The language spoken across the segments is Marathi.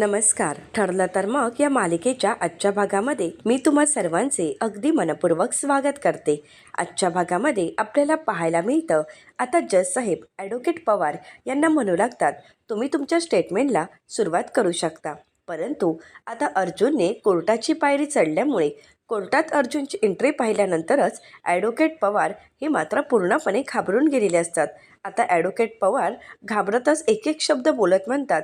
नमस्कार. ठरलं तर मग या मालिकेच्या आजच्या भागामध्ये मी तुम्हा सर्वांचे अगदी मनपूर्वक स्वागत करते. आजच्या भागामध्ये आपल्याला पाहायला मिळतं आता जज साहेब ॲडव्होकेट पवार यांना म्हणू लागतात तुम्ही तुमच्या स्टेटमेंटला सुरुवात करू शकता. परंतु आता अर्जुनने कोर्टाची पायरी चढल्यामुळे कोर्टात अर्जुनची एंट्री पाहिल्यानंतरच ॲडव्होकेट पवार हे मात्र पूर्णपणे घाबरून गेलेले असतात. आता ॲडव्होकेट पवार घाबरतच एक एक शब्द बोलत म्हणतात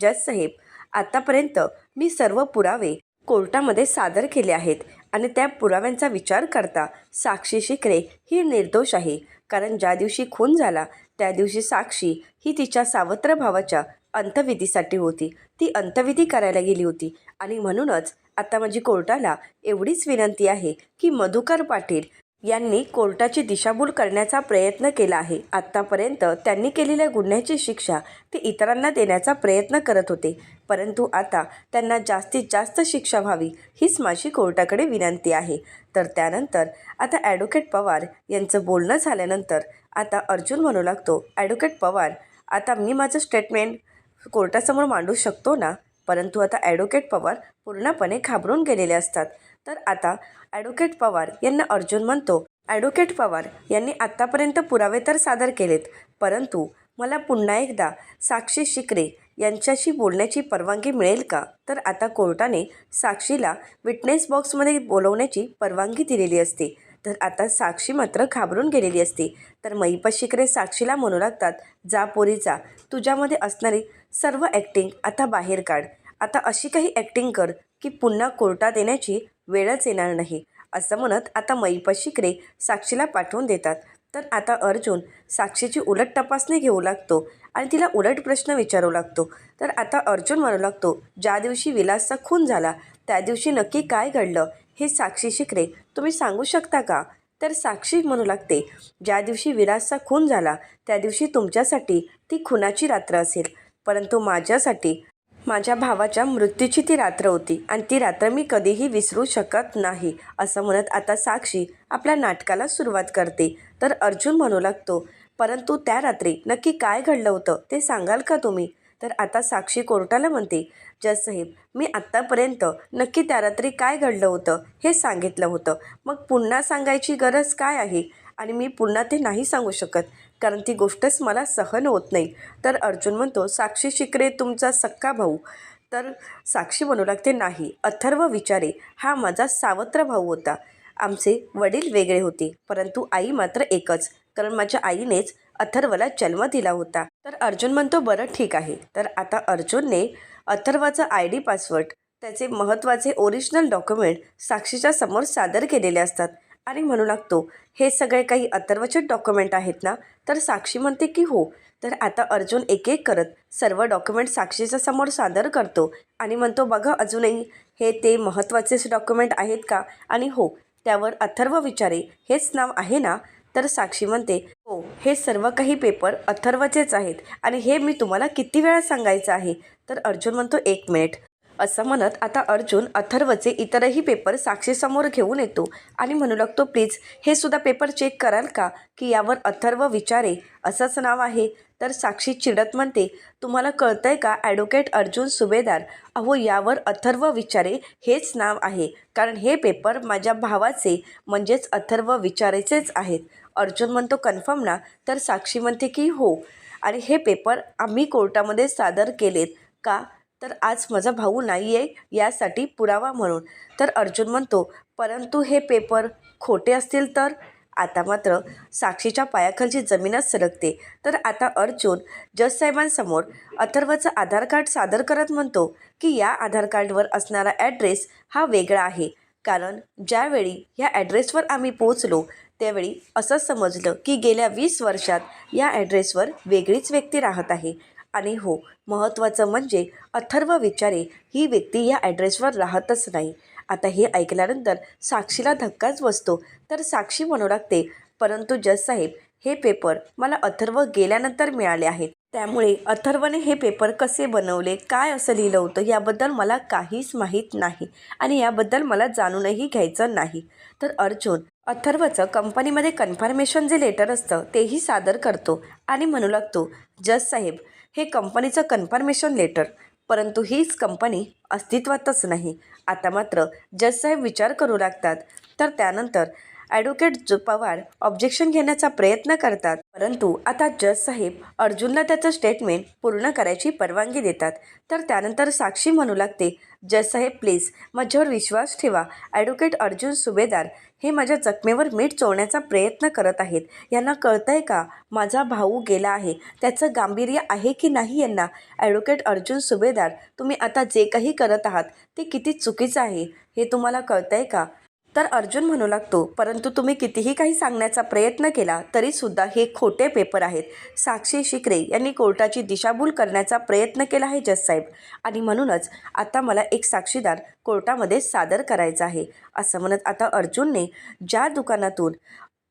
जज साहेब आतापर्यंत मी सर्व पुरावे कोर्टामध्ये सादर केले आहेत आणि त्या पुराव्यांचा विचार करता साक्षी शिकरे ही निर्दोष आहे. कारण ज्या दिवशी खून झाला त्या दिवशी साक्षी ही तिच्या सावत्र भावाच्या अंतविधीसाठी होती. ती अंतविधी करायला गेली होती. आणि म्हणूनच आता माझी कोर्टाला एवढीच विनंती आहे की मधुकर पाटील यांनी कोर्टाची दिशाभूल करण्याचा प्रयत्न केला आहे. आत्तापर्यंत त्यांनी केलेल्या गुन्ह्याची शिक्षा ते इतरांना देण्याचा प्रयत्न करत होते. परंतु आता त्यांना जास्तीत जास्त शिक्षा व्हावी हीच माझी कोर्टाकडे विनंती आहे. तर त्यानंतर आता ॲडव्होकेट पवार यांचं बोलणं झाल्यानंतर आता अर्जुन म्हणू लागतो ॲडव्होकेट पवार आता मी माझं स्टेटमेंट कोर्टासमोर मांडू शकतो ना? परंतु आता ॲडव्होकेट पवार पूर्णपणे घाबरून गेलेले असतात. तर आता ॲडव्होकेट पवार यांना अर्जुन म्हणतो ॲडव्होकेट पवार यांनी आत्तापर्यंत पुरावे तर सादर केलेत परंतु मला पुन्हा एकदा साक्षी शिकरे यांच्याशी बोलण्याची परवानगी मिळेल का? तर आता कोर्टाने साक्षीला विटनेस बॉक्समध्ये बोलवण्याची परवानगी दिलेली असते. तर आता साक्षी मात्र घाबरून गेलेली असते. तर महिपा शिकरे साक्षीला म्हणू लागतात जा पोरी जा. तुझ्यामध्ये असणारी सर्व ॲक्टिंग आता बाहेर काढ. आता अशी काही ॲक्टिंग कर की पुन्हा कोर्टात येण्याची वेळच येणार नाही. असं म्हणत आता महिपा शिकरे साक्षीला पाठवून देतात. तर आता अर्जुन साक्षीची उलट तपासणी घेऊ लागतो आणि तिला उलट प्रश्न विचारू लागतो. तर आता अर्जुन म्हणू लागतो ज्या दिवशी विलासचा खून झाला त्या दिवशी नक्की काय घडलं हे साक्षी शिकरे तुम्ही सांगू शकता का? तर साक्षी म्हणू लागते ज्या दिवशी विलासचा खून झाला त्या दिवशी तुमच्यासाठी ती खुनाची रात्र असेल परंतु माझ्यासाठी माझ्या भावाच्या मृत्यूची ती रात्र होती आणि ती रात्र मी कधीही विसरू शकत नाही असं म्हणत आता साक्षी आपल्या नाटकाला सुरुवात करते. तर अर्जुन म्हणू लागतो परंतु त्या रात्री नक्की काय घडलं होतं ते सांगाल का तुम्ही? तर आता साक्षी कोर्टाला म्हणते जज साहेब मी आत्तापर्यंत नक्की त्या रात्री काय घडलं होतं हे सांगितलं होतं. मग पुन्हा सांगायची गरज काय आहे? आणि मी पुन्हा ते नाही सांगू शकत. कारण ती गोष्टच मला सहन होत नाही. तर अर्जुन म्हणतो साक्षी शिकरे तुमचा सक्का भाऊ. तर साक्षी म्हणू लागते नाही अथर्व विचारे हा माझा सावत्र भाऊ होता. आमचे वडील वेगळे होते परंतु आई मात्र एकच कारण माझ्या आईनेच अथर्वला जन्म दिला होता. तर अर्जुन म्हणतो बरं ठीक आहे. तर आता अर्जुनने अथर्वाचा आय डी पासवर्ड त्याचे महत्त्वाचे ओरिजिनल डॉक्युमेंट साक्षीच्या समोर सादर केलेले असतात. आणि म्हणू लागतो हे सगळे काही अथर्वचे डॉक्युमेंट आहेत ना? तर साक्षी म्हणते की हो. तर आता अर्जुन एक एक करत सर्व डॉक्युमेंट साक्षीच्या समोर सादर करतो आणि म्हणतो बघा अजूनही हे ते महत्त्वाचेच डॉक्युमेंट आहेत का? आणि हो त्यावर अथर्व विचारे हेच नाव आहे ना? तर साक्षी म्हणते हो हे सर्व काही पेपर अथर्वचेच आहेत आणि हे मी तुम्हाला किती वेळा सांगायचं आहे? तर अर्जुन म्हणतो एक मिनिट. असं म्हणत आता अर्जुन अथर्वचे इतरही पेपर साक्षीसमोर घेऊन येतो आणि म्हणू लागतो प्लीज हे सुद्धा पेपर चेक कराल का? की यावर अथर्व विचारे असंच नाव आहे. तर साक्षी चिडत म्हणते तुम्हाला कळतंय का ॲडव्होकेट अर्जुन सुभेदार? अहो यावर अथर्व विचारे हेच नाव आहे. कारण हे पेपर माझ्या भावाचे म्हणजेच अथर्व विचारेचेच आहेत. अर्जुन म्हणतो कन्फर्म ना? तर साक्षी म्हणते की हो. आणि हे पेपर आम्ही कोर्टामध्ये सादर केलेत का? तर आज माझा भाऊ नाही आहे यासाठी पुरावा म्हणून. तर अर्जुन म्हणतो परंतु हे पेपर खोटे असतील तर? आता मात्र साक्षीच्या पायाखालची जमीनच सरकते. तर आता अर्जुन जजसाहेबांसमोर अथर्वचं आधार कार्ड सादर करत म्हणतो की या आधार कार्डवर असणारा ॲड्रेस हा वेगळा आहे. कारण ज्यावेळी ह्या ॲड्रेसवर आम्ही पोचलो त्यावेळी असं समजलं की गेल्या वीस वर्षात या ॲड्रेसवर वेगळीच व्यक्ती राहत आहे. आणि हो महत्त्वाचं म्हणजे अथर्व विचारे ही व्यक्ती या ॲड्रेसवर राहतच नाही. आता हे ऐकल्यानंतर साक्षीला धक्काच बसतो. तर साक्षी म्हणू लागते परंतु जज साहेब हे पेपर मला अथर्व गेल्यानंतर मिळाले आहेत. त्यामुळे अथर्वने हे पेपर कसे बनवले काय असं लिहिलं होतं याबद्दल मला काहीच माहीत नाही आणि याबद्दल मला जाणूनही घ्यायचं नाही. तर अर्जुन अथर्वचं कंपनीमध्ये कन्फर्मेशन जे लेटर असतं तेही सादर करतो आणि म्हणू लागतो जज साहेब हे कंपनीचं कन्फर्मेशन लेटर परंतु हीच कंपनी अस्तित्वातच नाही. आता मात्र जजसाहेब विचार करू लागतात तर त्यानंतर ॲडव्होकेट जो पवार ऑब्जेक्शन घेण्याचा प्रयत्न करतात. परंतु आता जज साहेब अर्जुनला त्याचं स्टेटमेंट पूर्ण करायची परवानगी देतात. तर त्यानंतर साक्षी म्हणू लागते जज साहेब प्लीज माझ्यावर विश्वास ठेवा. ॲडव्होकेट अर्जुन सुभेदार हे माझ्या जखमेवर मीठ चोळण्याचा प्रयत्न करत आहेत. यांना कळतंय का माझा भाऊ गेला आहे? त्याचं गांभीर्य आहे की नाही यांना? ॲडव्होकेट अर्जुन सुभेदार तुम्ही आता जे काही करत आहात ते किती चुकीचं आहे? हे तुम्हाला कळतंय का? तर अर्जुन म्हणू लागतो परंतु तुम्ही कितीही काही सांगण्याचा प्रयत्न केला तरीसुद्धा हे खोटे पेपर आहेत. साक्षी शिकरे यांनी कोर्टाची दिशाभूल करण्याचा प्रयत्न केला आहे जजसाहेब आणि म्हणूनच आता मला एक साक्षीदार कोर्टामध्ये सादर करायचा आहे. असं म्हणत आता अर्जुनने ज्या दुकानातून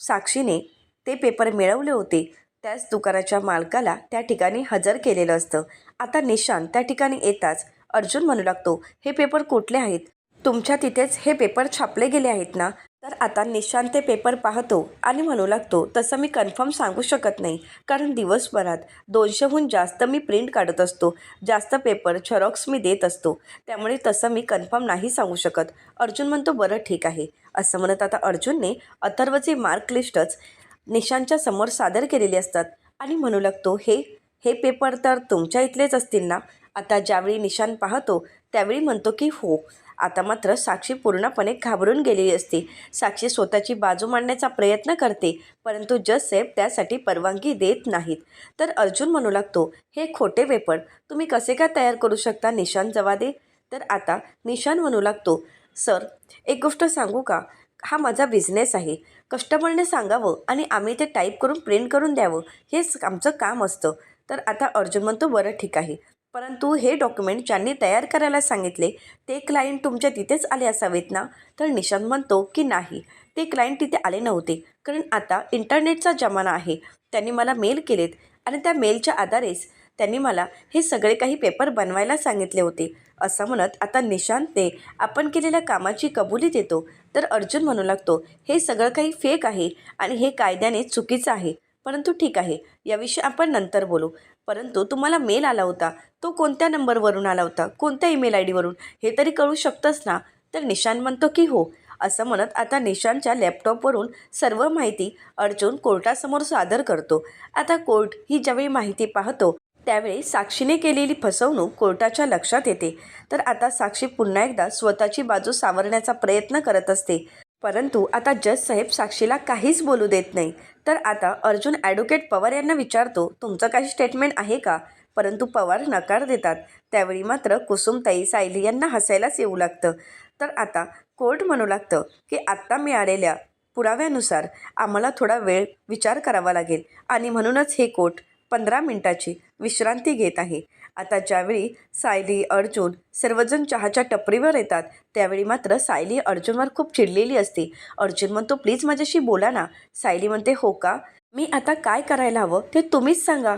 साक्षीने ते पेपर मिळवले होते त्याच दुकानाच्या मालकाला त्या ठिकाणी हजर केलेलं असतं. आता निशान त्या ठिकाणी येताच अर्जुन म्हणू लागतो हे पेपर कुठले आहेत? तुमच्या तिथेच हे पेपर छापले गेले आहेत ना? तर आता निशांत ते पेपर पाहतो आणि म्हणू लागतो तसं मी कन्फर्म सांगू शकत नाही. कारण दिवसभरात दोनशेहून जास्त मी प्रिंट काढत असतो. जास्त पेपर झेरॉक्स मी देत असतो. त्यामुळे तसं मी कन्फर्म नाही सांगू शकत. अर्जुन म्हणतो बरं ठीक आहे. असं म्हणत आता अर्जुनने अथर्वचे मार्क लिस्टच निशांच्या समोर सादर केलेले असतात. आणि म्हणू लागतो हे हे पेपर तर तुमच्या इथलेच असतील ना? आता ज्यावेळी निशान पाहतो त्यावेळी म्हणतो की हो. आता मात्र साक्षी पूर्णपणे घाबरून गेलेली असते. साक्षी स्वतःची बाजू मांडण्याचा प्रयत्न करते परंतु जज साहेब त्यासाठी परवानगी देत नाहीत. तर अर्जुन म्हणू लागतो हे खोटे वेपण तुम्ही कसे काय तयार करू शकता निशान जवादे? तर आता निशान म्हणू लागतो सर एक गोष्ट सांगू का? हा माझा बिझनेस आहे. कस्टमरने सांगावं आणि आम्ही ते टाईप करून प्रिंट करून द्यावं. हेच आमचं काम असतं. तर आता अर्जुन म्हणतो बरं ठीक आहे. परंतु हे डॉक्युमेंट ज्यांनी तयार करायला सांगितले ते क्लायंट तुमच्या तिथेच आले असावेत ना? तर निशांत म्हणतो की नाही. ते क्लायंट तिथे आले नव्हते. कारण आता इंटरनेटचा जमाना आहे. त्यांनी मला मेल केलेत. आणि त्या मेलच्या आधारेच त्यांनी मला हे सगळे काही पेपर बनवायला सांगितले होते. असं म्हणत आता निशांतने आपण केलेल्या कामाची कबुली देतो. तर अर्जुन म्हणू लागतो हे सगळं काही फेक आहे आणि हे कायद्याने चुकीचं आहे. परंतु ठीक आहे. याविषयी आपण नंतर बोलू. परंतु तुम्हाला मेल आला होता. तो कोणत्या नंबरवरून आला होता? कोणत्या ईमेल आय डीवरून? हे तरी कळू शकतंच ना. तर निशान म्हणतो की हो. असं म्हणत आता निशांच्या लॅपटॉपवरून सर्व माहिती अर्जुन कोर्टासमोर सादर करतो. आता कोर्ट ही ज्यावेळी माहिती पाहतो त्यावेळी साक्षीने केलेली फसवणूक कोर्टाच्या लक्षात येते. तर आता साक्षी पुन्हा एकदा स्वतःची बाजू सावरण्याचा प्रयत्न करत असते. परंतु आता जज साहेब साक्षीला काहीच बोलू देत नाही. तर आता अर्जुन ॲडव्होकेट पवार यांना विचारतो तुमचं काही स्टेटमेंट आहे का? परंतु पवार नकार देतात. त्यावेळी मात्र कुसुमताई सायली यांना हसायलाच येऊ लागतं. तर आता कोर्ट म्हणू लागतं की आत्ता मिळालेल्या पुराव्यानुसार आम्हाला थोडा वेळ विचार करावा लागेल. आणि म्हणूनच हे कोर्ट पंधरा मिनिटाची विश्रांती घेत आहे. आता ज्यावेळी सायली अर्जुन सर्वजण चहाच्या टपरीवर येतात त्यावेळी मात्र सायली अर्जुनवर खूप चिडलेली असते. अर्जुन म्हणतो प्लीज माझ्याशी बोला ना. सायली म्हणते हो का? मी आता काय करायला हवं ते तुम्हीच सांगा.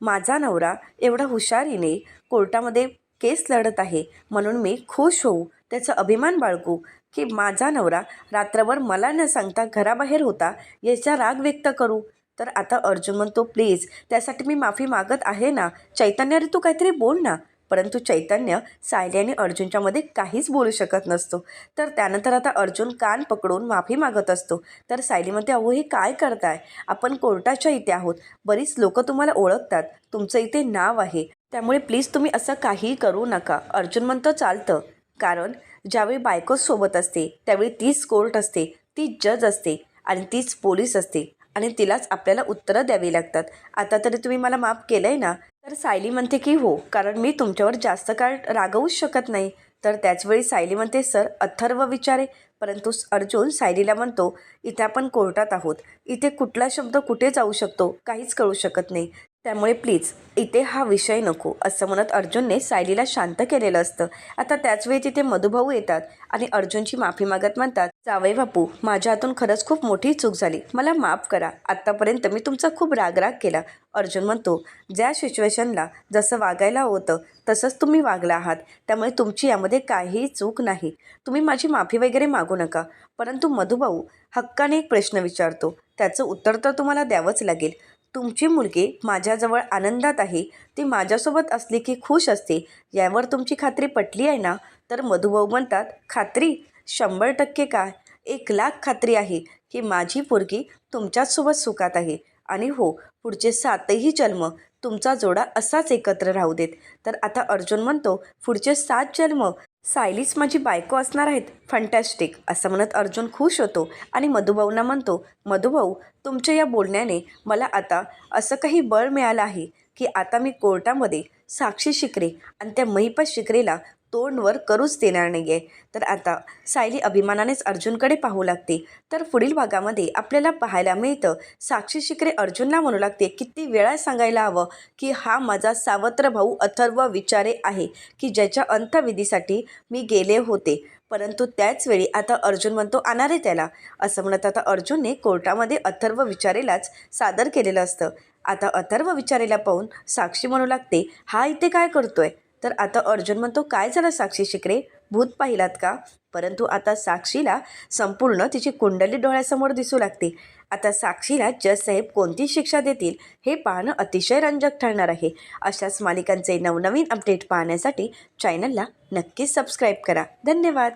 माझा नवरा एवढा हुशारीने कोर्टामध्ये केस लढत आहे म्हणून मी खुश होऊ त्याचा अभिमान बाळगू की माझा नवरा रात्रभर मला न सांगता घराबाहेर होता याचा राग व्यक्त करू. तर आता अर्जुन म्हणतो प्लीज त्यासाठी मी माफी मागत आहे ना? चैतन्य अरे तू काहीतरी बोल ना. परंतु चैतन्य सायली आणि अर्जुनच्यामध्ये काहीच बोलू शकत नसतो. तर त्यानंतर आता अर्जुन कान पकडून माफी मागत असतो. तर सायली म्हणते अहो हे काय करताय? आपण कोर्टाच्या इथे आहोत. बरीच लोक तुम्हाला ओळखतात. तुमचं इथे नाव आहे. त्यामुळे प्लीज तुम्ही असं काहीही करू नका. अर्जुन म्हणतो चालतं. कारण ज्यावेळी बायकोसोबत असते त्यावेळी तीच कोर्ट असते ती जज असते आणि तीच पोलीस असते. आणि तिलाच आपल्याला उत्तरं द्यावी लागतात. आता तरी तुम्ही मला माफ केलं आहे ना? तर सायली म्हणते की हो कारण मी तुमच्यावर जास्त काळ रागवूच शकत नाही. तर त्याचवेळी सायली म्हणते सर अथर्व विचारे. परंतु अर्जुन सायलीला म्हणतो इथे आपण कोर्टात आहोत. इथे कुठला शब्द कुठे जाऊ शकतो? काहीच कळू शकत नाही. त्यामुळे प्लीज इथे हा विषय नको असं म्हणत अर्जुनने सायलीला शांत केलेलं असतं. आता त्याचवेळी तिथे मधुभाऊ येतात आणि अर्जुनची माफी मागत म्हणतात जावई बापू माझ्या हातून खरंच खूप मोठी चूक झाली. मला माफ करा. आत्तापर्यंत मी तुमचा खूप रागराग केला. अर्जुन म्हणतो ज्या सिच्युएशनला जसं वागायला होतं तसंच तुम्ही वागला आहात. त्यामुळे तुमची यामध्ये काहीही चूक नाही. तुम्ही माझी माफी वगैरे मागू नका. परंतु मधुभाऊ हक्काने एक प्रश्न विचारतो. त्याचं उत्तर तर तुम्हाला द्यावंच लागेल. तुमची मुलगी माझ्याजवळ आनंदात आहे ती माझ्यासोबत असली की खुश असते यावर तुमची खात्री पटली आहे ना? तर मधुभाऊ म्हणतात खात्री? शंभर टक्के काय? एक लाख खात्री आहे की माझी पोरगी तुमच्याचसोबत सुखात आहे. आणि हो पुढचे सातही जन्म तुमचा जोडा असाच एकत्र राहू देत. तर आता अर्जुन म्हणतो पुढचे सात जन्म सायलीच माझी बायको असणार आहेत. फंटॅस्टिक असं म्हणत अर्जुन खुश होतो आणि मधुभाऊंना म्हणतो मधुभाऊ तुमच्या या बोलण्याने मला आता असं काही बळ मिळालं आहे की आता मी कोर्टामध्ये साक्षी शिकरे आणि त्या महिपत शिकरेला तोंडवर करूच देणार नाही आहे तर आता सायली अभिमानानेच अर्जुनकडे पाहू लागते. तर पुढील भागामध्ये आपल्याला पाहायला मिळतं साक्षी शिकरे अर्जुनला म्हणू लागते किती वेळा सांगायला हवं की हा माझा सावत्र भाऊ अथर्व विचारे आहे की ज्याच्या अंत्यविधीसाठी मी गेले होते. परंतु त्याच वेळी आता अर्जुन म्हणतो आणणार आहे त्याला. असं म्हणत आता अर्जुनने कोर्टामध्ये अथर्व विचारेलाच सादर केलेलं असतं. आता अथर्व विचारेला पाहून साक्षी म्हणू लागते हा इथे काय करतोय? तर आता अर्जुन म्हणतो काय झालं साक्षी शिकरे? भूत पाहिलात का? परंतु आता साक्षीला संपूर्ण तिची कुंडली डोळ्यासमोर दिसू लागते. आता साक्षीला जज साहेब कोणती शिक्षा देतील हे पाहणं अतिशय रंजक ठरणार आहे. अशाच मालिकांचे नवनवीन अपडेट पाहण्यासाठी चॅनलला नक्कीच सबस्क्राईब करा. धन्यवाद!